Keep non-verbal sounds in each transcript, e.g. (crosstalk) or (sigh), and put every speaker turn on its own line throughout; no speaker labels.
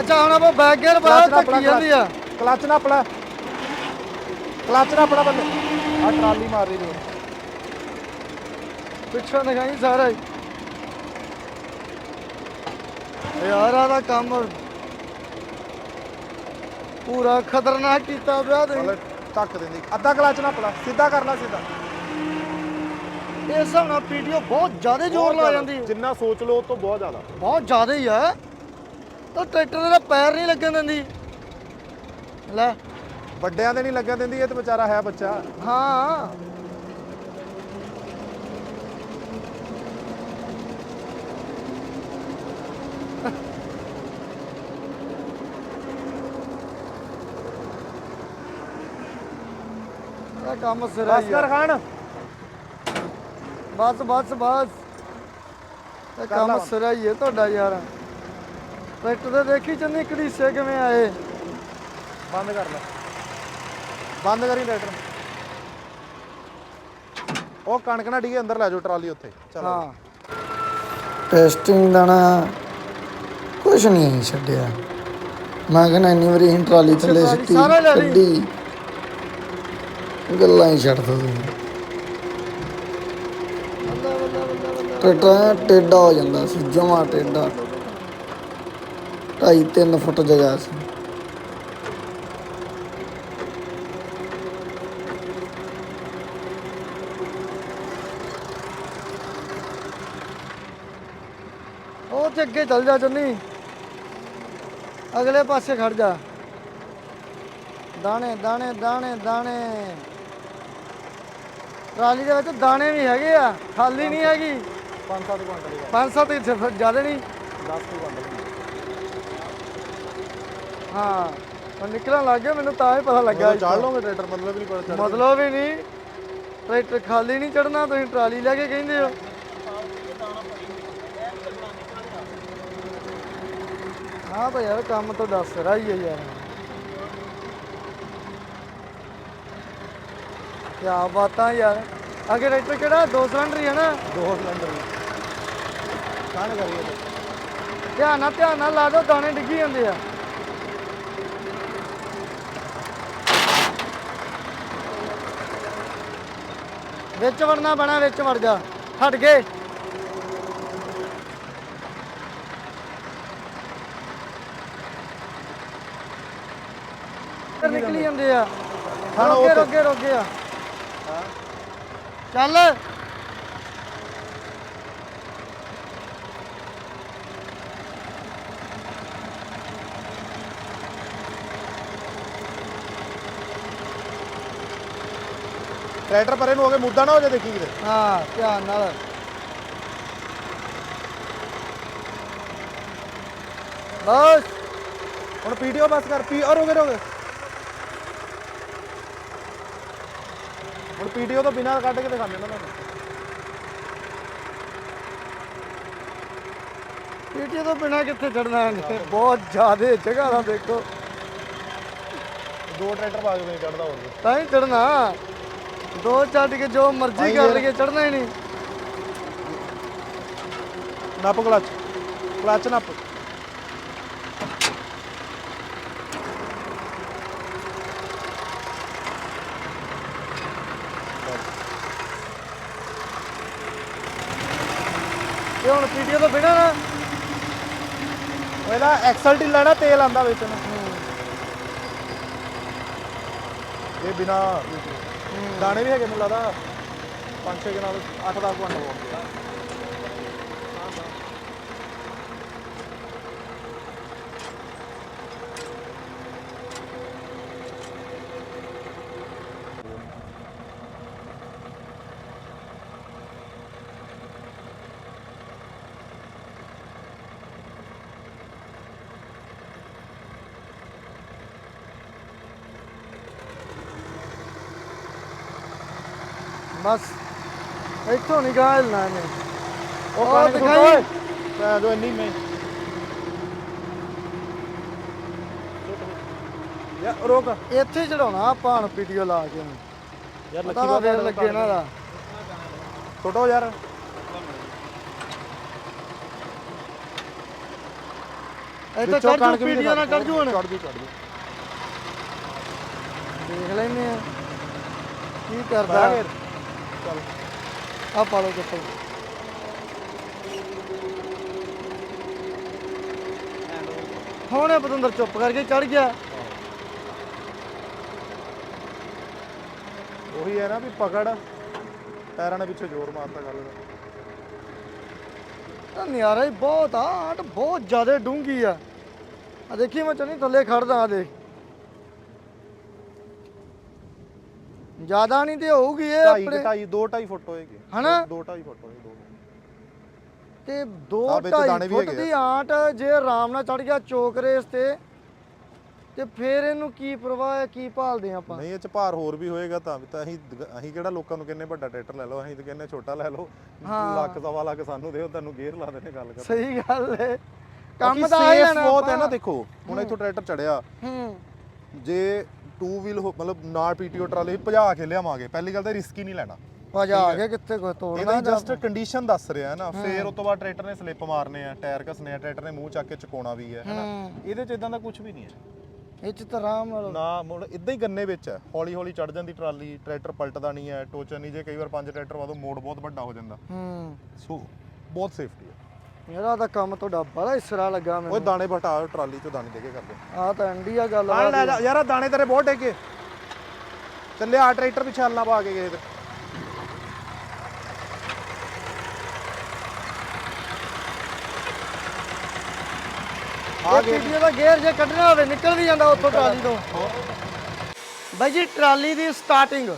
ਅੱਛਾ ਹੁਣ ਆਪਾਂ ਬੈਕ ਗੇਅਰ
ਨਾ
ਧੱਕੀ ਜਾਂਦੀ ਆ।
ਕਲਚ। ਨਾ ਆਪਣਾ ਕਲਚ ਨਾ ਆਪਣਾ ਬੰਦੇ। ਆ ਟਰਾਲੀ ਮਾਰ ਰਹੀ ਜੋਰ
ਪਿੱਛੋਂ ਦਿਖਾਈ ਸਾਰਾ ਹੀ। ਯਾਰ ਆ ਦਾ ਕੰਮ ਪੂਰਾ ਖਤਰਨਾਕ ਕੀਤਾ ਵਿਆਹ ਦੇ
ਧੱਕ ਦਿੰਦੀ। ਅੱਧਾ ਕਲਚ ਨਾ ਆਪਣਾ ਸਿੱਧਾ ਕਰ ਲੈ ਸਿੱਧਾ।
ਇਸ ਹਿਸਾਬ ਨਾਲ ਪੀਡੀਓ ਬਹੁਤ ਜ਼ਿਆਦਾ ਜ਼ੋਰ ਲਾ ਜਾਂਦੀ।
ਜਿੰਨਾ ਸੋਚ ਲਓ ਉਹ ਤੋਂ ਬਹੁਤ ਜ਼ਿਆਦਾ।
ਬਹੁਤ ਜ਼ਿਆਦਾ ਹੀ ਆ ਤਾਂ ਟਰੈਕਟਰ ਦਾ ਪੈਰ ਨਹੀਂ ਲੱਗਣ ਦਿੰਦੀ। ਲੈ।
ਵੱਡਿਆਂ ਦੇ ਨਹੀਂ ਲੱਗਣ ਦਿੰਦੀ ਇਹ ਤੇ ਵਿਚਾਰਾ ਹੈ ਬੱਚਾ।
ਹਾਂ। ਇਹ ਕੰਮ ਸਿਰਾ
ਬਸ ਕਰ ਖਾਨ।
ਬਸ ਬਸ ਬਸ। ਇਹ ਕੰਮ। ਸਿਰਾ ਹੀ ਹੈ ਤੁਹਾਡਾ ਯਾਰ। ਟਰੈਕਟਰ ਦੇ ਦੇਖੀ ਚੰਨੀ ਕੜੀਸੇ ਕਿਵੇਂ ਆਏ?
ਬੰਦ ਕਰ ਲੈ। ਬੰਦ ਕਰੀ ਟਰੈਕਟਰ ਉਹ ਕਣਕ ਨਾ ਡੀਗੇ ਅੰਦਰ ਲੈ ਜਾਓ ਟਰਾਲੀ ਉੱਥੇ। ਚਲੋ।
ਹਾਂ। ਟੈਸਟਿੰਗ ਦਾ ਨਾ ਕੁਝ ਨਹੀਂ ਛੱਡਿਆ। ਮੈਂ ਕਹਿੰਦਾ ਇੰਨੀ ਵਾਰੀ ਅਸੀਂ ਟਰਾਲੀ ਥੱਲੇ ਸਿੱਟੀ
ਸਾਰਾ ਲੈ ਲਈ।
ਕੱਢੀ। ਗੱਲਾਂ ਹੀ ਛੱਡ ਦੋ ਤੁਸੀਂ ਟੇਡਾ ਟੇਡਾ ਹੋ ਜਾਂਦਾ ਸੀ ਜਮਾ ਟੇਡਾ। ਢਾਈ ਤਿੰਨ ਫੁੱਟ ਜਗ੍ਹਾ ਸੀ। ਉਹ ਤੇ ਅੱਗੇ ਚੱਲ ਜਾ ਚੰਨੀ। ਅਗਲੇ ਪਾਸੇ ਖੜ ਜਾ। ਦਾਣੇ ਦਾਣੇ ਦਾਣੇ ਦਾਣੇ। ਟਰਾਲੀ ਦੇ ਵਿੱਚ ਦਾਣੇ ਵੀ ਹੈਗੇ ਆ ਖਾਲੀ ਨਹੀਂ ਹੈਗੀ।
5-7 ਕੁਇੰਟਲ ਹੀ
ਪੰਜ ਸੱਤ ਹੀ ਸਿਰਫ ਜ਼ਿਆਦਾ ਨਹੀਂ।
10 ਕੁਇੰਟਲ
ਹਾਂ ਉਹ ਨਿਕਲਣ ਲੱਗ ਗਿਆ ਮੈਨੂੰ ਤਾਂ ਹੀ ਪਤਾ ਲੱਗਾ
ਚਾੜ ਲਓਗੇ ਟਰੈਕਟਰ ਮਤਲਬ ਨਹੀਂ। ਪਤਾ
ਮਤਲਬ ਹੀ ਨਹੀਂ। ਟਰੈਕਟਰ ਖਾਲੀ ਨਹੀਂ ਚੜਨਾ ਤੁਸੀਂ ਟਰਾਲੀ ਲੈ ਕੇ ਕਹਿੰਦੇ ਹੋ। ਹਾਂ ਤਾਂ ਯਾਰ ਕੰਮ ਤਾਂ ਦੱਸ ਰਹਾ ਹੀ ਹੈ ਯਾਰ। ਕੀ ਬਾਤਾਂ ਯਾਰ। ਅਗੇ ਟਰੈਕਟਰ ਕਿਹੜਾ? ਦੋ ਸਿਲੰਡਰ ਹੀ ਹੈ ਨਾ।
ਦੋ ਸਿਲੰਡਰ ਕਾਹਨ ਕਰੀਏ?
ਧਿਆਨ ਨਾਲ ਧਿਆਨ ਨਾਲ ਲਾ ਦੋ ਦਾਣੇ ਡਿੱਗੀ ਜਾਂਦੇ ਆ। ਵਿੱਚ ਵੜਨਾ ਬਣਾ ਵਿੱਚ ਵੜ ਜਾ। ਹਟ ਗਏ। ਨਿਕਲੀ ਜਾਂਦੇ ਆ।
ਹਾਂ,
ਰੋਕੇ ਰੋਕੇ ਰੋਕੇ ਆ। ਚੱਲ।
ਟਰੈਕਟਰ ਪਰੇ ਨੂੰ ਹੋ ਕੇ ਮੁੱਦਾ ਨਾ ਹੋ ਜਾ ਦੇਖੀ ਕਿਤੇ।
ਹਾਂ ਧਿਆਨ ਨਾਲ। ਬਸ।
ਹੁਣ ਪੀਡੀਓ ਬਸ ਕਰ ਪੀ ਔਰ ਰੋਗੇ ਰੋਗੇ ਹੁਣ ਪੀਡੀਓ ਤੋਂ ਬਿਨਾਂ ਕੱਢ ਕੇ ਦਿਖਾਉਂਦੇ ਨਾ ਤੁਹਾਨੂੰ।
ਪੀਟੀ ਤੋਂ ਬਿਨਾ ਕਿੱਥੇ ਚੜਨਾ ਹੈ ਬਹੁਤ ਜ਼ਿਆਦੇ ਜਗ੍ਹਾ ਦਾ ਦੇਖੋ।
ਦੋ ਟਰੈਕਟਰ ਪਾ ਕੇ ਨਹੀਂ ਚੜਦਾ ਹੋਰ।
ਤਾਂ ਹੀ ਚੜਨਾ ਦੋ ਛੱਡ ਕੇ ਜੋ ਮਰਜ਼ੀ
ਭਾਈ
ਕਰ
ਯਾਰ-
ਲਈਏ ਚੜਨਾ ਹੀ ਨਹੀਂ।
ਨੱਪ ਕਲਚ। ਕਲਚ ਨੱਪ।
ਇਹ ਹੁਣ ਪੀਟੀ ਤੋਂ ਬਿਨਾ ਨਾ।
ਇਹਦਾ ਐਕਸਲ ਢਿੱਲਾ ਨਾ ਤੇਲ ਆਂਦਾ ਵਿੱਚ ਨੂੰ। ਇਹ ਬਿਨਾ। ਦਾਣੇ ਵੀ ਹੈਗੇ ਮੈਨੂੰ ਲੱਗਦਾ। 5-6 ਕੇ ਨਾਲ 8-10 ਕੁਆਂਟਲ ਹੋਣਗੇ।
ਬਸ ਇੱਥੋਂ ਗਾ ਹਿਲਣਾ ਇਹਨੇ।
ਉਹ
ਉਹ
ਕਾਣੇ
ਦਿਖਾਈ।
ਮੈਂ ਜੋ ਇੰਨੀ ਮੈਂ। ਯਾ ਰੋਕ
ਇੱਥੇ ਚੜਾਉਣਾ ਆਪਾਂ ਹੁਣ ਪੀਟੀਓ ਲਾ ਕੇ ਹੁਣ।
ਯਾਰ
ਪਤਾ ਨਾ ਫੇਰ ਲੱਗੇ ਇਹਨਾਂ ਦਾ
ਛੋਟੋ ਯਾਰ।
ਇਹ ਤਾਂ
ਵਿੱਚੋਂ
ਚੜ ਜੂ
ਕਣਕ ਵੀ
ਪੀੜੀਆਂ ਨਾਲ ਚੜ ਜੂ ਹੁਣ।
ਚੜ ਜੂ ਚੜ ਜੂ।
ਦੇਖ ਲੈਨੇ ਆ। ਕੀ
ਬਹਿ
ਕਰਦਾ।
ਫਿਰ। ਚੱਲ।
ਆ ਪਾ ਲਓ ਚੱਪਲ। ਹੁਣ ਇਹ ਪਤੰਦਰ ਚੁੱਪ ਕਰਕੇ ਚੜ ਗਿਆ।
ਉਹੀ ਹੈ ਨਾ ਵੀ ਪਕੜ ਪੈਰਾਂ ਦੇ ਪਿੱਛੇ ਜ਼ੋਰ ਮਾਰਤਾ ਗੱਲ ਦਾ।
ਤਾਂ ਨਿਆਰਾ ਹੀ ਬਹੁਤ ਆ ਆਟ ਬਹੁਤ ਜ਼ਿਆਦਾ ਡੂੰਗੀ ਆ। ਆ ਦੇਖੀ ਮੈਂ ਚੰਨੀ ਥੱਲੇ ਖੜਦਾ ਆ ਦੇਖ। ਜ਼ਿਆਦਾ ਨਹੀਂ ਤੇ ਹੋਊਗੀ ਇਹ
ਢਾਈ
ਆਪਣੇ।
ਢਾਈ ਦੋ ਢਾਈ ਫੁੱਟ ਹੋਏਗੀ।
ਹਨਾ?
ਦੋ ਢਾਈ ਫੁੱਟ ਹੋਏਗੀ ਦੋ
ਤੇ
ਆਹ
2
ਵਿੱਚ ਦਾਣੇ
2.5
ਵੀ
ਫੁੱਟ
ਹੈਗੇ।
ਦੀ ਆਂਟ ਜੇ ਆਰਾਮ ਨਾਲ ਚੜ ਗਿਆ ਚੋਕ ਰੇਸ ਤੇ ਤੇ ਫੇਰ ਇਹਨੂੰ ਕੀ ਪਰਵਾਹ ਹੈ ਕੀ ਭਾਲਦੇ ਆ ਆਪਾਂ?
ਨਹੀਂ ਇਹ ਚ ਭਾਰ ਹੋਰ ਵੀ ਹੋਏਗਾ ਤਾਂ ਵੀ ਤਾਂ ਅਸੀਂ ਦ- ਅਸੀਂ ਕਿਹੜਾ ਲੋਕਾਂ ਨੂੰ ਕਹਿੰਨੇ ਵੱਡਾ ਟਰੈਕਟਰ ਲੈ ਲਓ ਅਸੀਂ ਤਾਂ ਕਹਿੰਨੇ ਛੋਟਾ ਲੈ ਲਓ।
ਹਾਂ।
ਲੱਖ ਸਵਾ ਲੱਖ ਸਾਨੂੰ ਦਿਓ ਤੁਹਾਨੂੰ ਗੇਅਰ ਲਾ ਦੇਣੇ ਗੱਲ ਕਰ
ਸਹੀ ਗੱਲ ਹੈ
ਕੰਮ
ਕੰਮ ਤਾਂ ਆ ਹੀ ਜਾਣਾ
ਬਹੁਤ ਹੈ ਨਾ
ਆਪਾਂ।
ਦੇਖੋ ਹੁਣ ਇੱਥੋਂ ਟਰੈਕਟਰ ਚੜਿਆ।
ਹੂੰ।
ਜੇ ਟੂ ਵੀਲ ਮਤਲਬ ਨਾਲ ਪੀਟੀਓ ਟਰਾਲੀ ਭਜਾ ਕੇ ਲਿਆਵਾਂਗੇ। ਪਹਿਲੀ ਗੱਲ ਤਾਂ ਰਿਸਕ ਹੀ ਨਹੀਂ ਲੈਣਾ।
ਭਜਾ ਆ ਗਿਆ ਕਿੱਥੇ ਕੋਈ ਤੋੜਨਾ
ਇਹਦਾ ਜਸਟ ਕੰਡੀਸ਼ਨ ਦੱਸ ਰਿਹਾ ਹੈ ਨਾ। ਫੇਰ ਉਸ ਤੋਂ ਬਾਅਦ ਟਰੈਕਟਰ ਨੇ ਸਲਿੱਪ ਮਾਰਨੇ ਆ ਟਾਇਰ ਘਸਨੇ ਆ ਟਰੈਕਟਰ ਨੇ ਮੂੰਹ ਚੱਕ ਕੇ ਚੁਕਾਉਣਾ ਵੀ ਹੈ ਹੈਨਾ ਇਹਦੇ ਚ ਇਦਾਂ ਦਾ ਕੁਝ ਵੀ ਨਹੀਂ ਹੈ।
ਇਹ ਚ ਤਾਂ ਆਰਾਮ ਨਾਲ
ਨਾ ਮੁੜ ਇਦਾਂ ਹੀ ਗੰਨੇ ਵਿੱਚ ਹੈ। ਹੌਲੀ ਹੌਲੀ ਚੜ ਜਾਂਦੀ ਟਰਾਲੀ ਟਰੈਕਟਰ ਪਲਟਦਾ ਨਹੀਂ ਹੈ ਟੋਚਨ ਨਹੀਂ ਜੇ ਕਈ ਵਾਰ ਪੰਜ ਟਰੈਕਟਰ ਵਾਦੋਂ ਮੋੜ ਬਹੁਤ ਵੱਡਾ ਹੋ ਜਾਂਦਾ।
ਹੂੰ।
ਸੋ ਬਹੁਤ ਸੇਫਟੀ ਹੈ।
ਮੇਰਾ ਤਾਂ ਕੰਮ ਤੁਹਾਡਾ ਬੜਾ ਇਸਰਾ ਲੱਗਾ
ਓਏ
ਮੈਨੂੰ।
ਦਾਣੇ ਬਟਾ ਟਰਾਲੀ ਚੋਂ ਦਾਣੇ ਦੇ ਕੇ ਕਰਦੇ
ਆ ਤਾਂ ਅੰਡੀ ਆ ਗੱਲ
ਆ
ਵਾ
ਲੈ ਜਾ ਯਾਰ ਆਹ ਦਾਣੇ ਤੇਰੇ ਬਹੁਤ ਡੇਗੇ ਚੱਲੇ ਆ ਟਰੈਕਟਰ ਪਿੱਛੇ ਹੱਲਣਾ ਪਾ ਕੇ ਗਏ ਤੇ
ਆ ਪੀਟੀਓ ਦਾ ਗੇਅਰ ਜੇ ਕੱਢਣਾ ਹੋਵੇ ਨਿਕਲ ਵੀ ਜਾਂਦਾ ਉੱਥੋਂ ਟਰਾਲੀ ਤੋਂ। ਬਾਈ ਜੀ ਟਰਾਲੀ ਦੀ ਸਟਾਰਟਿੰਗ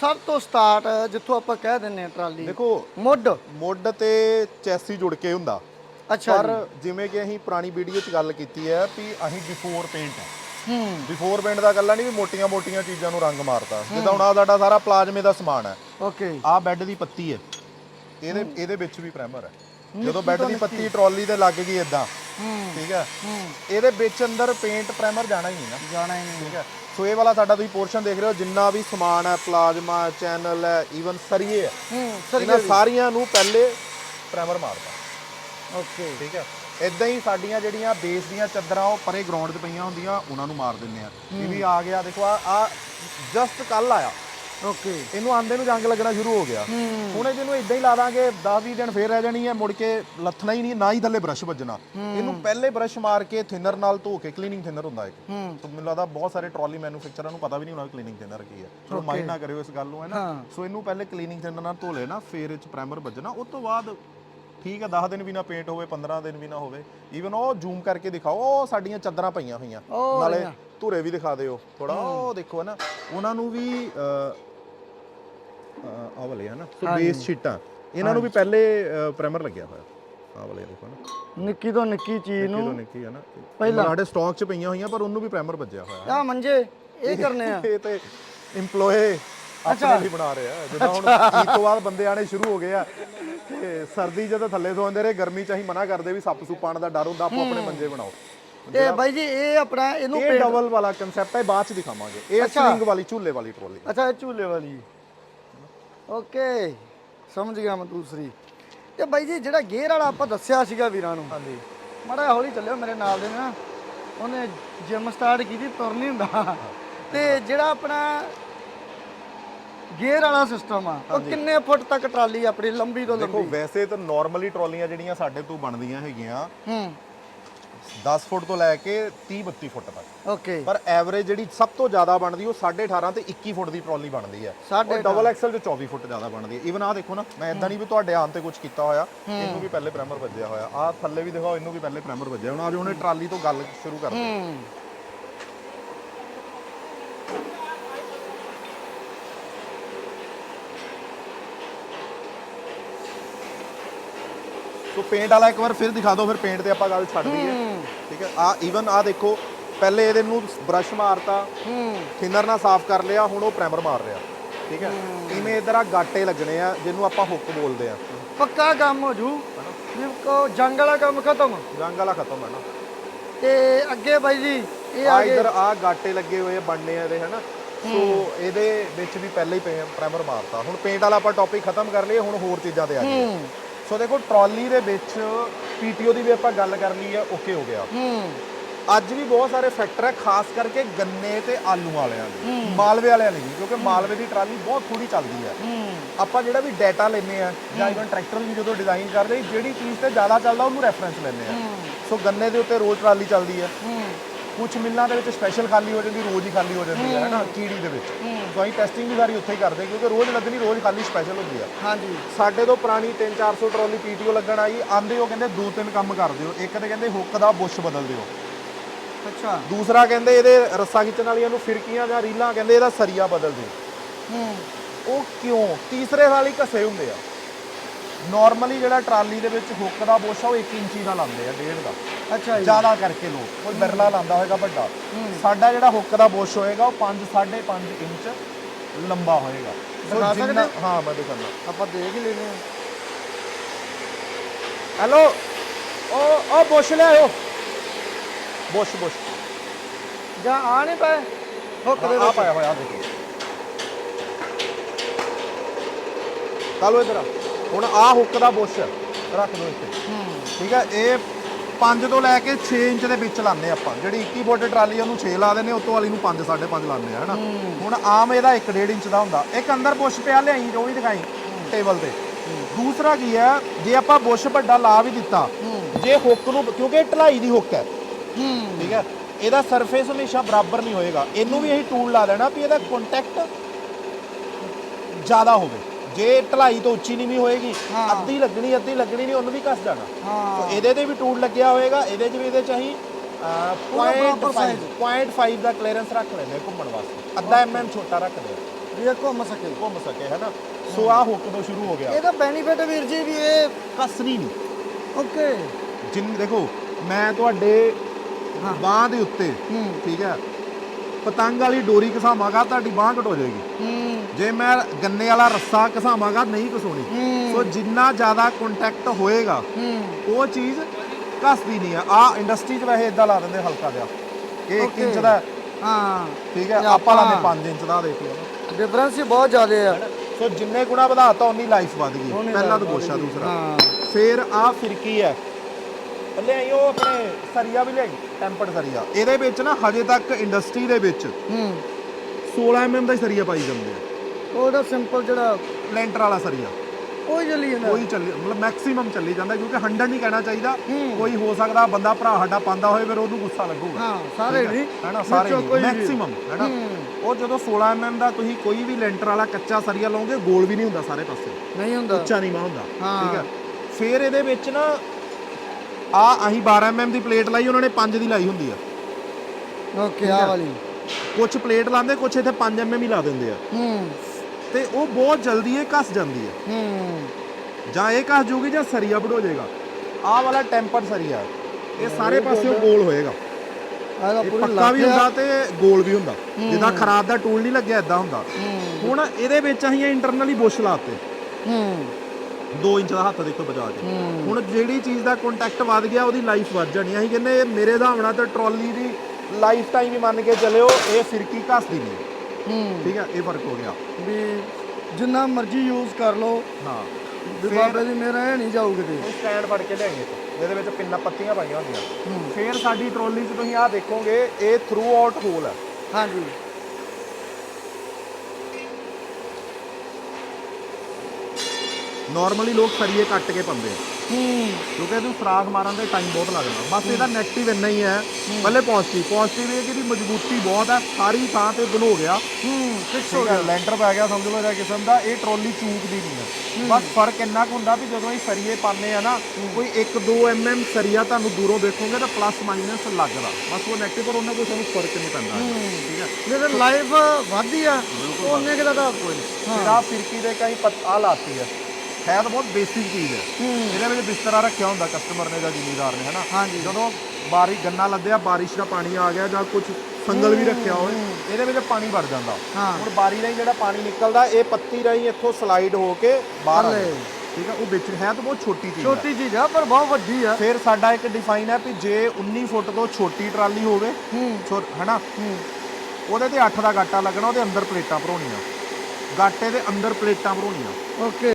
ਸਭ ਤੋਂ ਸਟਾਰਟ ਜਿੱਥੋਂ ਆਪਾਂ ਕਹਿ ਦਿੰਨੇ ਆ ਟਰਾਲੀ।
ਦੇਖੋ
ਮੁੱਢ।
ਮੁੱਢ ਤੇ ਚੈਸੀ ਜੁੜ ਕੇ ਹੁੰਦਾ। ਪਰ ਜਿਵੇਂ ਕਿ ਅਸੀਂ ਪੁਰਾਣੀ ਵੀਡੀਓ 'ਚ ਗੱਲ ਕੀਤੀ ਹੈ ਵੀ ਅਸੀਂ ਬਿਫੋਰ ਪੇਂਟ ਹੈ।
ਹੂੰ।
ਬਿਫੋਰ ਪੇਂਟ ਦਾ ਗੱਲਾਂ ਨਹੀਂ ਵੀ ਮੋਟੀਆਂ-ਮੋਟੀਆਂ ਚੀਜ਼ਾਂ ਨੂੰ ਰੰਗ ਮਾਰਤਾ ਜਿੱਦਾਂ ਹੁਣ ਆ ਸਾਡਾ ਸਾਰਾ ਪਲਾਜ਼ਮੇ ਦਾ ਸਮਾਨ ਹੈ।
ਓਕੇ।
ਆਹ ਬੈੱਡ ਦੀ ਪੱਤੀ ਹੈ। ਇਹਦੇ ਇਹਦੇ ਵਿੱਚ ਵੀ ਪ੍ਰਾਈਮਰ ਹੈ। ਜਦੋਂ ਬੈੱਡ ਦੀ ਪੱਤੀ ਟਰਾਲੀ ਤੇ ਲੱਗ ਗਈ ਇਦਾਂ
ਹੂੰ।
ਠੀਕ ਹੈ?
ਹੂੰ।
ਇਹਦੇ ਵਿੱਚ ਅੰਦਰ ਪੇਂਟ ਪ੍ਰਾਈਮਰ ਜਾਣਾ ਹੀ ਨਹੀਂ ਨਾ।
ਜਾਣਾ ਹੀ ਨਹੀਂ।
ਠੀਕ ਹੈ? ਸੋ ਇਹ ਵਾਲਾ ਸਾਡਾ ਤੁਸੀਂ ਪੋਰਸ਼ਨ ਦੇਖ ਰਹੇ ਹੋ ਜਿੰਨਾ ਵੀ ਸਮਾਨ ਹੈ ਪਲਾਜ਼ਮਾ ਚੈਨਲ ਹੈ ਈਵਨ ਸਰੀਏ ਹੈ। ਇਹਨਾਂ ਸਾਰੀਆਂ ਨੂੰ ਪਹਿਲੇ ਪ੍ਰਾਈਮਰ ਮਾਰਦਾ।
ਓਕੇ
ਠੀਕ ਹੈ? ਇਦਾਂ ਹੀ ਸਾਡੀਆਂ ਜਿਹੜੀਆਂ ਬੇਸ ਦੀਆਂ ਚੱਦਰਾਂ ਉਹ ਪਰੇ ਗਰਾਊਂਡ 'ਤੇ ਪਈਆਂ ਹੁੰਦੀਆਂ ਉਹਨਾਂ ਨੂੰ ਮਾਰ ਦਿੰਦੇ ਆ। ਇਹ ਵੀ ਆ ਗਿਆ ਦੇਖੋ ਆ ਆ ਜਸਟ ਕੱਲ ਆਇਆ।
ਓਕੇ
ਇਹਨੂੰ ਆਂਦੇ ਨੂੰ ਜੰਗ ਲੱਗਣਾ ਸ਼ੁਰੂ ਹੋ ਗਿਆ। ਹੁਣ ਇਹ ਜਿਹਨੂੰ ਇਦਾਂ ਹੀ ਲਾ ਦਾਂਗੇ 10-20 ਦਿਨ ਫੇਰ ਰਹਿ ਜਾਣੀ ਹੈ ਮੁੜ ਕੇ ਲੱਥਣਾ ਹੀ ਨਹੀਂ ਨਾ ਹੀ ਥੱਲੇ ਬ੍ਰਸ਼ ਵੱਜਣਾ। ਇਹਨੂੰ ਪਹਿਲੇ ਬ੍ਰਸ਼ ਮਾਰ ਕੇ ਥਿਨਰ ਨਾਲ ਧੋ ਕੇ ਕਲੀਨਿੰਗ ਥਿਨਰ ਹੁੰਦਾ ਇੱਕ। ਸੋ ਮੈਨੂੰ ਲੱਗਦਾ ਬਹੁਤ ਸਾਰੇ ਟਰਾਲੀ ਮੈਨੂਫੈਕਚਰਰਾਂ ਨੂੰ ਪਤਾ ਵੀ ਨਹੀਂ ਹੋਣਾ ਕਲੀਨਿੰਗ ਥਿਨਰ ਕੀ ਹੈ। ਸੋ ਮਾਈਂਡ ਨਾ ਕਰਿਓ ਇਸ ਗੱਲ ਨੂੰ ਹੈ ਨਾ। ਸੋ ਇਹਨੂੰ ਪਹਿਲੇ ਕਲੀਨਿੰਗ ਥਿਨਰ ਨਾਲ ਧੋ ਲੈਣਾ ਫੇਰ ਇਹ ਚ ਪ੍ਰਾਈਮਰ ਵੱਜਣਾ। ਉਸ ਤੋਂ ਬਾਅਦ ਠੀਕ ਹੈ 10 ਦਿਨ ਵੀ ਨਾ ਪੇਂਟ ਹੋਵੇ 15 ਦਿਨ ਵੀ ਨਾ ਹੋਵੇ। ਈਵਨ ਉਹ ਜ਼ੂਮ ਕਰਕੇ ਦਿਖਾਓ ਉਹ ਸਾਡੀਆਂ ਚੱਦਰਾਂ ਪਈਆਂ ਹੋਈਆਂ।
ਉਹ
ਨਾਲੇ। ਧੁਰੇ ਵੀ ਦਿਖਾ ਦਿਓ ਥੋੜਾ ਉਹ ਦੇਖੋ ਹੈ ਨਾ ਉਹਨਾਂ ਨੂੰ ਵੀ ਆ ਵਾਲੇ ਹਨ ਸੋ ਬੇਸ ਸ਼ੀਟਾਂ ਇਹਨਾਂ ਨੂੰ ਵੀ ਪਹਿਲੇ ਪ੍ਰਾਈਮਰ ਲੱਗਿਆ ਹੋਇਆ। ਆ ਵਾਲੇ ਦੇਖੋ ਨਾ।
ਨਿੱਕੀ ਤੋਂ ਨਿੱਕੀ ਚੀਜ਼
ਕਿਲੋ
ਨੂੰ
ਨਿੱਕੀ ਹੈ ਨਾ।
ਪਹਿਲਾਂ।
ਸਾਡੇ ਸਟਾਕ 'ਚ ਪਈਆਂ ਹੋਈਆਂ ਪਰ ਉਹਨੂੰ ਵੀ ਪ੍ਰਾਈਮਰ ਵੱਜਿਆ ਹੋਇਆ।
ਆ ਮੰਜੇ ਇਹ ਕਰਨੇ ਆ। (laughs)
ਇਹ ਤੇ EMPLOYE ਆਪਣੇ ਲਈ ਬਣਾ ਰਹੇ ਆ। ਜਿੱਦਾਂ ਹੁਣ ਈਦ ਤੋਂ ਬਾਅਦ ਬੰਦੇ ਆਣੇ ਸ਼ੁਰੂ ਹੋ ਗਏ ਆ ਤੇ ਸਰਦੀ ਜਦੋਂ ਥੱਲੇ ਸੌਂਦੇ ਰਹੇ ਗਰਮੀ ਚ ਅਸੀਂ ਮਨਾ ਕਰਦੇ ਵੀ ਸੱਪ ਸੁੱਪ ਆਉਣ ਦਾ ਡਰ ਹੁੰਦਾ ਆਪੋ ਆਪਣੇ ਮੰਜੇ ਬਣਾਓ।
ਤੇ ਬਾਈ ਜੀ ਇਹ ਆਪਣਾ ਇਹਨੂੰ
ਇਹ ਡਬਲ ਵਾਲਾ ਕਨਸੈਪਟ ਹੈ ਬਾਅਦ ਚ ਦਿਖਾਵਾਂਗੇ। ਇਹ ਸਲਿੰਗ ਵਾਲੀ ਝੂਲੇ ਵਾਲੀ ਟਰੋਲੀ
ਅੱਛਾ ਇਹ ਝੂਲੇ ਵਾਲੀ। ਓਕੇ ਸਮਝ ਗਿਆ ਮੈਂ ਦੂਸਰੀ। ਤੇ ਬਾਈ ਜੀ ਜਿਹੜਾ ਗੇਅਰ ਵਾਲਾ ਆਪਾਂ ਦੱਸਿਆ ਸੀਗਾ ਵੀਰਾਂ ਨੂੰ
ਹਾਂਜੀ।
ਮਾੜਾ ਹੌਲੀ ਚੱਲਿਓ ਮੇਰੇ ਨਾਲ ਦੇ ਨਾ। ਉਹਨੇ ਜਿਮ ਸਟਾਰਟ ਕੀਤੀ ਤੁਰ ਨਹੀਂ ਹੁੰਦਾ। ਤੇ ਜਿਹੜਾ ਆਪਣਾ ਗੇਅਰ ਵਾਲਾ ਸਿਸਟਮ ਆ। ਉਹ ਕਿੰਨੇ ਫੁੱਟ ਤੱਕ ਟਰਾਲੀ ਆਪਣੀ ਲੰਬੀ ਤੋਂ
ਦੇਖੋ
ਲੰਬੀ?
ਵੈਸੇ ਤਾਂ ਨਾਰਮਲੀ ਟਰਾਲੀਆਂ ਜਿਹੜੀਆਂ ਸਾਡੇ ਤੋਂ ਬਣਦੀਆਂ ਹੈਗੀਆਂ
ਹੂੰ।
10 ਫੁੱਟ ਤੋਂ ਲੈ ਕੇ 30 32 ਫੁੱਟ ਤੱਕ।
ਓਕੇ।
ਪਰ ਐਵਰੇਜ ਜਿਹੜੀ ਸਭ ਤੋਂ ਜ਼ਿਆਦਾ ਬਣਦੀ ਉਹ 18.5 ਤੇ 21 ਫੁੱਟ ਦੀ ਟਰਾਲੀ ਬਣਦੀ ਹੈ ਉਹ ਡਬਲ ਐਕਸਲ ਚ 24 ਫੁੱਟ ਜ਼ਿਆਦਾ ਬਣਦੀ ਹੈ ਈਵਨ ਆਹ ਦੇਖੋ ਨਾ ਮੈਂ ਇਦਾਂ ਨਹੀਂ ਵੀ ਤੁਹਾਡੇ ਆਨ ਤੇ ਕੁਝ ਕੀਤਾ ਹੋਇਆ ਇਹਨੂੰ ਵੀ ਪਹਿਲੇ ਪ੍ਰਾਈਮਰ ਵੱਜਿਆ ਹੋਇਆ। ਆਹ ਥੱਲੇ ਵੀ ਦਿਖਾਓ ਇਹਨੂੰ ਵੀ ਪਹਿਲੇ ਪ੍ਰਾਈਮਰ ਵੱਜਿਆ। ਹੁਣ ਆਜੋ ਉਹਨੇ ਟਰਾਲੀ ਤੋਂ ਗੱਲ ਸ਼ੁਰੂ ਕਰਦੇ ਸੋ ਪੇਂਟ ਵਾਲਾ ਇੱਕ ਵਾਰ ਫਿਰ ਦਿਖਾ ਦਿਓ ਫਿਰ ਪੇਂਟ ਤੇ ਆਪਾਂ ਗੱਲ ਛੱਡ ਦਈਏ। ਠੀਕ ਹੈ? ਆ ਈਵਨ ਆ ਦੇਖੋ ਪਹਿਲੇ ਇਹਦੇ ਨੂੰ ਬ੍ਰਸ਼ ਮਾਰਤਾ
ਹੂੰ।
ਥਿਨਰ ਨਾਲ ਸਾਫ਼ ਕਰ ਲਿਆ ਹੁਣ ਉਹ ਪ੍ਰਾਈਮਰ ਮਾਰ ਰਿਹਾ। ਠੀਕ ਹੈ? ਇਵੇਂ ਇਧਰ ਆ ਗਾਟੇ ਲੱਗਣੇ ਆ ਜਿਹਨੂੰ ਆਪਾਂ ਹੁੱਕ ਬੋਲਦੇ ਆ।
ਪੱਕਾ ਕੰਮ ਹੋ ਜੂ। ਜਿਵੇਂ ਕੋ ਜੰਗ ਵਾਲਾ ਕੰਮ ਖਤਮ।
ਰੰਗ ਵਾਲਾ ਖਤਮ ਹੈ ਨਾ।
ਤੇ ਅੱਗੇ ਬਾਈ ਜੀ ਇਹ
ਆ ਇਧਰ ਆ ਗਾਟੇ ਲੱਗੇ ਹੋਏ ਬਣਨੇ ਆ ਇਹਦੇ ਹਨਾ? ਸੋ ਇਹਦੇ ਵਿੱਚ ਵੀ ਪਹਿਲੇ ਹੀ ਪ੍ਰਾਈਮਰ ਮਾਰਤਾ। ਹੁਣ ਪੇਂਟ ਵਾਲਾ ਆਪਾਂ ਟੌਪਿਕ ਖਤਮ ਕਰ ਲਈਏ ਹੁਣ ਹੋਰ ਚੀਜ਼ਾਂ ਤੇ ਆ ਗਏ ਸੋ ਦੇਖੋ ਟਰਾਲੀ ਦੇ ਵਿੱਚ ਪੀਟੀਓ ਦੀ ਵੀ ਆਪਾਂ ਗੱਲ ਕਰ ਲਈ ਹੈ ਓਕੇ ਹੋ ਗਿਆ।
ਹੂੰ।
ਅੱਜ ਵੀ ਬਹੁਤ ਸਾਰੇ ਫੈਕਟਰ ਹੈ ਖਾਸ ਕਰਕੇ ਗੰਨੇ ਤੇ ਆਲੂ ਵਾਲਿਆਂ ਦੇ ਮਾਲਵੇ ਵਾਲਿਆਂ ਲਈ ਕਿਉਂਕਿ ਮਾਲਵੇ ਦੀ ਟਰਾਲੀ ਬਹੁਤ ਥੋੜੀ ਚੱਲਦੀ ਹੈ। ਆਪਾਂ ਜਿਹੜਾ ਵੀ ਡਾਟਾ ਲੈਨੇ ਆ ਜਾਂ ਇਵਨ ਟਰੈਕਟਰ ਵੀ ਜਦੋਂ ਡਿਜ਼ਾਈਨ ਕਰਦੇ ਜਿਹੜੀ ਚੀਜ਼ ਤੇ ਜ਼ਿਆਦਾ ਚੱਲਦਾ ਉਹਨੂੰ ਰੈਫਰੈਂਸ ਲੈਨੇ ਆ ਸੋ ਗੰਨੇ ਦੇ ਉੱਤੇ ਰੋਜ਼ ਟਰਾਲੀ ਚੱਲਦੀ ਹੂੰ। ਕੁਝ ਮਿੱਲਾਂ ਦੇ ਵਿੱਚ ਸਪੈਸ਼ਲ ਖਾਲੀ ਹੋ ਜਾਂਦੀ ਰੋਜ਼ ਹੀ ਖਾਲੀ ਹੋ ਜਾਂਦੀ ਹੈ ਹੈਨਾ ਕੀੜੀ ਦੇ ਵਿੱਚ। ਸੋ ਅਸੀਂ ਟੈਸਟਿੰਗ ਵੀ ਸਾਰੀ ਉੱਥੇ ਹੀ ਕਰਦੇ ਕਿਉਂਕਿ ਰੋਜ਼ ਲੱਗਣੀ ਰੋਜ਼ ਖਾਲੀ ਸਪੈਸ਼ਲ ਹੁੰਦੀ ਆ।
ਹਾਂਜੀ।
ਸਾਡੇ ਤੋਂ ਪੁਰਾਣੀ 3-400 ਟਰਾਲੀ ਪੀਟੀਓ ਲੱਗਣ ਆਈ ਆਂਦੇ ਉਹ ਕਹਿੰਦੇ ਦੋ ਤਿੰਨ ਕੰਮ ਕਰ ਦਿਓ ਇੱਕ ਤੇ ਕਹਿੰਦੇ ਹੁੱਕ ਦਾ ਬੁਸ਼ ਬਦਲ ਦਿਓ।
ਅੱਛਾ।
ਦੂਸਰਾ ਕਹਿੰਦੇ ਇਹਦੇ ਰੱਸਾ ਖਿੱਚਣ ਵਾਲੀਆਂ ਨੂੰ ਫਿਰਕੀਆਂ ਜਾਂ ਰੀਲਾਂ ਕਹਿੰਦੇ ਇਹਦਾ ਸਰੀਆ ਬਦਲ ਦਿਓ।
ਹੂੰ।
ਉਹ ਕਿਉਂ? ਤੀਸਰੇ ਵਾਲੀ ਘਸੇ ਹੁੰਦੇ ਆ। ਨਾਰਮਲੀ ਜਿਹੜਾ ਟਰਾਲੀ ਦੇ ਵਿੱਚ ਹੁੱਕ ਦਾ ਬੁਸ਼ ਆ ਉਹ 1 ਇੰਚੀ ਦਾ ਲਾਉਂਦੇ ਆ ਡੇਢ ਦਾ।
ਅੱਛਾ ਜੀ।
ਜ਼ਿਆਦਾ ਕਰਕੇ ਲੋਕ ਕੋਈ ਬਿਰਲਾ ਲਾਂਦਾ ਹੋਏਗਾ ਵੱਡਾ। ਸਾਡਾ ਜਿਹੜਾ ਹੁੱਕ ਦਾ ਬੁਸ਼ ਹੋਏਗਾ ਉਹ 5 5.5 ਇੰਚ ਲੰਬਾ ਹੋਏਗਾ। ਸੋ
ਦਿਖਾ
ਜਿੰਨਾ
ਸਕਦੇ
ਹਾਂ ਮੈਂ ਦਿਖਾਣਾ
ਆਪਾਂ ਦੇਖ ਹੀ ਲੈਨੇ ਆ
ਹੈਲੋ? ਉਹ ਉਹ ਬੁਸ਼ ਲਿਆਓ ਬੁਸ਼ ਬੁਸ਼।
ਜਾਂ ਆ ਨਹੀਂ ਪਏ? ਹੁੱਕ ਦੇ
ਆ
ਵਿੱਚ।
ਪਾਇਆ ਹੋਇਆ ਆਹ ਦੇਖੋ। ਕਾਲੋ ਇਧਰ ਹੁਣ ਆ ਹੁੱਕ ਦਾ ਬੁਸ਼ ਰੱਖ ਦਿਓ ਇੱਥੇ। ਠੀਕ ਹੈ ਇਹ 5 ਤੋਂ ਲੈ ਕੇ 6 ਇੰਚ ਦੇ ਵਿੱਚ ਲਾਉਂਦੇ ਆਪਾਂ। ਜਿਹੜੀ 21 ਫੁੱਟ ਟਰਾਲੀ ਉਹਨੂੰ 6 ਲਾ ਦਿੰਦੇ ਉੱਤੋਂ ਵਾਲੀ ਨੂੰ 5 5.5 ਲਾਉਂਦੇ ਆ ਹਨਾ? ਹੁਣ ਆਮ ਇਹਦਾ 1 1.5 ਇੰਚ ਦਾ ਹੁੰਦਾ। ਇੱਕ ਅੰਦਰ ਬੁਸ਼ ਪਿਆ ਲਿਆਈ ਉਹ ਵੀ ਦਿਖਾਈ ਟੇਬਲ ਤੇ। ਦੂਸਰਾ ਕੀ ਹੈ ਜੇ ਆਪਾਂ ਬੁਸ਼ ਵੱਡਾ ਲਾ ਵੀ ਦਿੱਤਾ ਜੇ ਹੁੱਕ ਨੂੰ ਕਿਉਂਕਿ ਇਹ ਢਲਾਈ ਦੀ ਹੁੱਕ ਹੈ।
ਹੂੰ।
ਠੀਕ ਹੈ ਇਹਦਾ ਸਰਫੇਸ ਹਮੇਸ਼ਾ ਬਰਾਬਰ ਨਹੀਂ ਹੋਏਗਾ। ਇਹਨੂੰ ਵੀ ਅਸੀਂ ਟੂਲ ਲਾ ਦੇਣਾ ਵੀ ਇਹਦਾ ਕੰਟੈਕਟ ਜ਼ਿਆਦਾ ਹੋਵੇ। ਜੇ ਢਲਾਈ ਤੋਂ ਉੱਚੀ ਨਹੀਂ ਵੀ ਹੋਏਗੀ
ਹਾਂ।
ਅੱਧੀ ਲੱਗਣੀ ਅੱਧੀ ਲੱਗਣੀ ਨਹੀਂ ਉਹਨੂੰ ਵੀ ਕੱਸ ਜਾਣਾ।
ਹਾਂ।
ਸੋ ਇਹਦੇ ਤੇ ਵੀ ਟੂਲ ਲੱਗਿਆ ਹੋਏਗਾ ਇਹਦੇ 'ਚ ਵੀ ਇਹਦੇ 'ਚ ਅਸੀਂ
ਪੂਰਾ proper
0.5
size।
0.5 ਦਾ ਕਲੀਅਰੈਂਸ ਰੱਖ ਲੈਂਦੇ ਹਾਂ ਘੁੰਮਣ ਵਾਸਤੇ। ਅੱਧਾ ਐਮਐਮ ਛੋਟਾ ਰੱਖਦੇ ਆ
ਵੀ ਇਹ ਘੁੰਮ ਸਕੇ।
ਘੁੰਮ ਸਕੇ ਹੈ ਨਾ? ਸੋ ਆ ਹੁੱਕ ਤੋਂ ਸ਼ੁਰੂ ਹੋ ਗਿਆ।
ਇਹਦਾ ਬੈਨੀਫਿਟ ਵੀਰ ਜੀ ਵੀ ਇਹ
ਕਸਰੀ ਨਹੀਂ।
ਓਕੇ
ਜਿੰਨ ਦੇਖੋ ਮੈਂ ਤੁਹਾਡੇ
ਹਾਂ।
ਬਾਹ ਦੇ ਉੱਤੇ
ਹੂੰ।
ਠੀਕ ਹੈ ਪਤੰਗ ਵਾਲੀ ਡੋਰੀ ਘਸਾਵਾਂਗਾ ਤੁਹਾਡੀ ਬਾਹ ਘਟ ਹੋ ਜਾਏਗੀ।
ਹੂੰ।
ਜੇ ਮੈਂ ਗੰਨੇ ਵਾਲਾ ਰੱਸਾ ਘਸਾਵਾਂਗਾ ਨਹੀਂ ਘਸੋਣੀ ਸੋ ਜਿੰਨਾ ਜ਼ਿਆਦਾ ਕੰਟੈਕਟ ਹੋਏਗਾ ਉਹ ਚੀਜ਼ ਘਸਦੀ ਨਹੀਂ ਆ। ਆ ਇੰਡਸਟਰੀ 'ਚ ਵੈਸੇ ਇਦਾਂ ਲਾ ਦਿੰਦੇ ਹਲਕਾ ਜਿਹਾ। ਇਹ 1
Okay.
ਇੰਚ ਦਾ। ਹੈ, ਠੀਕ ਹੈ ਆਪਾਂ
ਆਪਾਂ-
5 ਇੰਚ ਦਾ ਦੇਖ ਲਓ।
ਡਿਫਰੈਂਸ ਹੀ ਬਹੁਤ ਜ਼ਿਆਦਾ ਆ।
ਸੋ ਜਿੰਨੇ ਗੁਣਾ ਵਧਾਤਾ ਉਨੀ ਲਾਈਫ ਵੱਧ ਗਈ। ਪਹਿਲਾ ਤਾਂ
ਗਈ।
ਦੂਸਰਾ।
ਹਾਂ।
ਫਿਰ ਆ ਫਿਰਕੀ ਹੈ। ਲਿਆਈ ਉਹ ਆਪਣੇ ਸਰੀਆ ਵੀ ਲਿਆਈ ਟੈਂਪਰਡ ਸਰੀਆ। ਇਹਦੇ ਵਿੱਚ ਨਾ ਹਜੇ ਤੱਕ ਇੰਡਸਟਰੀ ਦੇ ਵਿੱਚ
ਹੂੰ।
16 mm ਦਾ ਹੀ ਸਰੀਆ ਪਾਈ ਜਾਂਦੇ ਆ।
ਉਹਦਾ ਸਿੰਪਲ ਜਿਹੜਾ
ਲੈਂਟਰ ਵਾਲਾ ਸਰੀਆ।
ਹੀ ਚੱਲੀ ਜਾਂਦਾ।
ਕੋਈ ਚੱਲੀ ਮਤਲਬ ਮੈਕਸਿਮਮ ਚੱਲੀ ਜਾਂਦਾ ਕਿਉਂਕਿ 100 ਨਹੀਂ ਕਹਿਣਾ ਚਾਹੀਦਾ। ਕੋਈ ਹੋ ਸਕਦਾ ਬੰਦਾ ਭਰਾ ਸਾਡਾ ਪਾਉਂਦਾ ਹੋਏ ਫਿਰ ਉਹਨੂੰ ਗੁੱਸਾ ਲੱਗੂਗਾ।
ਹਾਂ ਸਾਰੇ? ਨਹੀਂ।
ਹੈਨਾ ਸਾਰੇ
ਕੋਈ।
ਮੈਕਸਿਮਮ ਹੈਨਾ। ਉਹ ਜਦੋਂ 16 mm ਦਾ ਤੁਸੀਂ ਕੋਈ ਵੀ ਲੈਂਟਰ ਵਾਲਾ ਕੱਚਾ ਸਰੀਆ ਲਾਓਗੇ ਗੋਲ ਵੀ ਨਹੀਂ ਹੁੰਦਾ ਸਾਰੇ ਪਾਸੇ।
ਨਹੀਂ ਹੁੰਦਾ।
ਉੱਚਾ ਨੀਵਾ ਹੁੰਦਾ।
ਹਾਂ।
ਠੀਕ ਹੈ ਫਿਰ ਇਹਦੇ ਵਿੱਚ ਨਾ ਆ ਅਸੀਂ 12 mm ਦੀ ਪਲੇਟ ਲਾਈ ਉਹਨਾਂ ਨੇ 5 ਦੀ ਲਾਈ ਹੁੰਦੀ ਆ।
ਓਕੇ ਆ ਵਾਲੀ।
ਕੁਝ ਪਲੇਟ ਲਾਉਂਦੇ ਕੁਝ ਇੱਥੇ 5 mm ਹੀ ਲਾ ਦਿੰਦੇ ਆ।
ਹੂੰ।
ਤੇ ਉਹ ਬਹੁਤ ਜਲਦੀ ਇਹ ਘਸ ਜਾਂਦੀ ਹੈ
ਹੂੰ।
ਜਾਂ ਇਹ ਘਸ ਜੂਗੀ ਜਾਂ ਸਰੀਆ ਹੋ ਜਾਏਗਾ। ਆਹ ਵਾਲਾ ਟੈਂਪਰਡ ਸਰੀਆ ਇਹ ਸਾਰੇ ਪਾਸਿਓਂ ਗੋਲ ਹੋਏਗਾ।
ਪੂਰੀ
ਪੱਕਾ ਵੀ ਹੁੰਦਾ ਤੇ ਗੋਲ ਵੀ ਹੁੰਦਾ। ਜਿੱਦਾਂ ਖਰਾਬ ਦਾ ਟੂਲ ਨਹੀਂ ਲੱਗਿਆ ਇਦਾਂ ਹੁੰਦਾ।
ਹੂੰ।
ਹੁਣ ਇਹਦੇ ਵਿੱਚ ਅਸੀਂ ਇੰਟਰਨਲੀ ਬੁਸ਼ ਲਾਤੇ
ਹੂੰ।
2 ਇੰਚ ਦਾ ਹੱਥ ਦੇਖੋ ਬਚਾ ਕੇ। ਹੁਣ ਜਿਹੜੀ ਚੀਜ਼ ਦਾ ਕੰਟੈਕਟ ਵੱਧ ਗਿਆ ਉਹਦੀ ਲਾਈਫ ਵੱਧ ਜਾਣੀ ਅਸੀਂ ਕਹਿੰਦੇ ਇਹ ਮੇਰੇ ਹਿਸਾਬ ਨਾਲ ਤਾਂ ਟਰਾਲੀ ਦੀ ਲਾਈਫ ਟਾਈਮ ਹੀ ਮੰਨ ਕੇ ਚੱਲਿਓ ਇਹ ਫਿਰਕੀ ਘਸਦੀ ਨਹੀਂ।
ਹੂੰ
ਠੀਕ ਹੈ ਇਹ ਫ਼ਰਕ ਹੋ ਗਿਆ।
ਵੀ ਜਿੰਨਾ ਮਰਜ਼ੀ ਯੂਜ਼ ਕਰ ਲਓ।
ਹਾਂ।
ਵੀ ਬਾਬੇ ਦੀ ਮੇਰਾ ਇਹ ਨਹੀਂ ਜਾਊ ਕਿਤੇ।
ਸਟੈਂਡ ਫੜ ਕੇ ਲਿਆਈਏ ਜਿਹਦੇ ਵਿੱਚ ਪਿੰਨਾ ਪੱਤੀਆਂ ਪਾਈਆਂ ਹੁੰਦੀਆਂ। ਫਿਰ ਸਾਡੀ ਟਰਾਲੀ 'ਚ ਤੁਸੀਂ ਆਹ ਦੇਖੋਗੇ ਇਹ ਥਰੂ ਆਊਟ ਹੋਲ ਹੈ
ਹਾਂਜੀ।
ਨਾਰਮਲੀ ਲੋਕ ਸਰੀਏ ਕੱਟ ਕੇ ਪਾਉਂਦੇ ਆ।
ਹੂੰ।
ਕਿਉਂਕਿ ਇਹਨੂੰ ਫਰਾਗ ਮਾਰਨ ਦੇ ਟਾਈਮ ਬਹੁਤ ਲੱਗਦਾ। ਬਸ ਇਹਦਾ ਨੈਗੇਟਿਵ ਇੰਨਾ ਹੀ ਹੈ। ਪਹਿਲੇ ਪੋਜ਼ਿਟਿਵ ਪੋਜ਼ਿਟਿਵ ਇਹ ਕਿ ਇਹਦੀ ਮਜ਼ਬੂਤੀ ਬਹੁਤ ਹੈ। ਸਾਰੀ ਥਾਂ ਤੇ ਗਲੋ ਗਿਆ।
ਹੂੰ। ਫਿਕਸ ਹੋ ਗਿਆ।
ਹੈ ਲੈਂਟਰ ਪੈ ਗਿਆ ਸਮਝ ਲਓ ਇਹਦਾ ਕਿਸਮ ਦਾ। ਇਹ ਟਰਾਲੀ ਚੂਕਦੀ ਨਹੀਂ ਹੈ। ਬਸ ਫ਼ਰਕ ਇੰਨਾ ਕੁ ਹੁੰਦਾ ਵੀ ਜਦੋਂ ਇਹ ਸਰੀਏ ਪਾਉਂਦੇ ਆ ਨਾ ਕੋਈ 1-2 mm ਸਰੀਆ ਤੁਹਾਨੂੰ ਦੂਰੋਂ ਦੇਖੋਗੇ ਤਾਂ ਪਲੱਸ ਮਾਈਨਸ ਲੱਗਦਾ। ਬਸ ਉਹ ਨੈਗੇਟਿਵ ਪਰ ਉਹਨਾਂ ਕੋਈ ਸਾਨੂੰ ਫ਼ਰਕ ਨਹੀਂ ਪੈਂਦਾ। ਠੀਕ ਹੈ?
ਲੇਕਿਨ ਲਾਈਫ ਵਧਦੀ ਆ। ਉਹਨੇ ਤਾਂ ਕੋਈ
ਫਿਰ ਆਹ ਫਿਰਕੀ ਦੇ ਕਈ ਪੱਤਾ ਲਾਤੀ ਹੈ। ਹੈ ਤਾਂ ਬਹੁਤ ਬੇਸਿਕ ਚੀਜ਼ ਹੈ। ਇਹਦੇ ਵਿੱਚ ਬਿਸਤਰਾ ਰੱਖਿਆ ਹੁੰਦਾ ਕਸਟਮਰ ਨੇ ਜਾਂ ਜ਼ਿਮੀਦਾਰ ਨੇ ਹਨਾ?
ਹਾਂਜੀ।
ਜਦੋਂ ਬਾਰੀ ਗੰਨਾ ਲੱਦਿਆ ਬਾਰਿਸ਼ ਦਾ ਪਾਣੀ ਆ ਗਿਆ ਜਾਂ ਕੁਝ ਸੰਗਲ ਵੀ ਰੱਖਿਆ ਹੋਵੇ ਇਹਦੇ ਵਿੱਚ ਪਾਣੀ ਵੜ ਜਾਂਦਾ। ਹੁਣ ਬਾਰੀ ਰਾਹੀਂ ਜਿਹੜਾ ਪਾਣੀ ਨਿਕਲਦਾ ਇਹ ਪੱਤੀ ਰਾਹੀਂ ਇੱਥੋਂ ਸਲਾਈਡ ਹੋ ਕੇ ਬਾਹਰ ਆ। ਜਾਂਦਾ। ਠੀਕ ਹੈ ਉਹ ਵਿੱਚ ਹੈ ਤਾਂ ਬਹੁਤ ਛੋਟੀ ਚੀਜ਼ ਹੈ
ਛੋਟੀ ਚੀਜ਼ ਆ ਪਰ ਬਹੁਤ ਵੱਡੀ ਆ।
ਫਿਰ ਸਾਡਾ ਇੱਕ ਡਿਫਾਈਨ ਹੈ ਵੀ ਜੇ 19 ਫੁੱਟ ਤੋਂ ਛੋਟੀ ਟਰਾਲੀ ਹੋਵੇ ਹਨਾ? ਉਹਦੇ ਤੇ 8 ਦਾ ਗਾਟਾ ਲੱਗਣਾ ਉਹਦੇ ਅੰਦਰ ਪਲੇਟਾਂ ਭਰੋਣੀਆਂ। ਗਾਟੇ ਦੇ ਅੰਦਰ ਪਲੇਟਾਂ ਭਰੋਣੀਆਂ।
ਓਕੇ।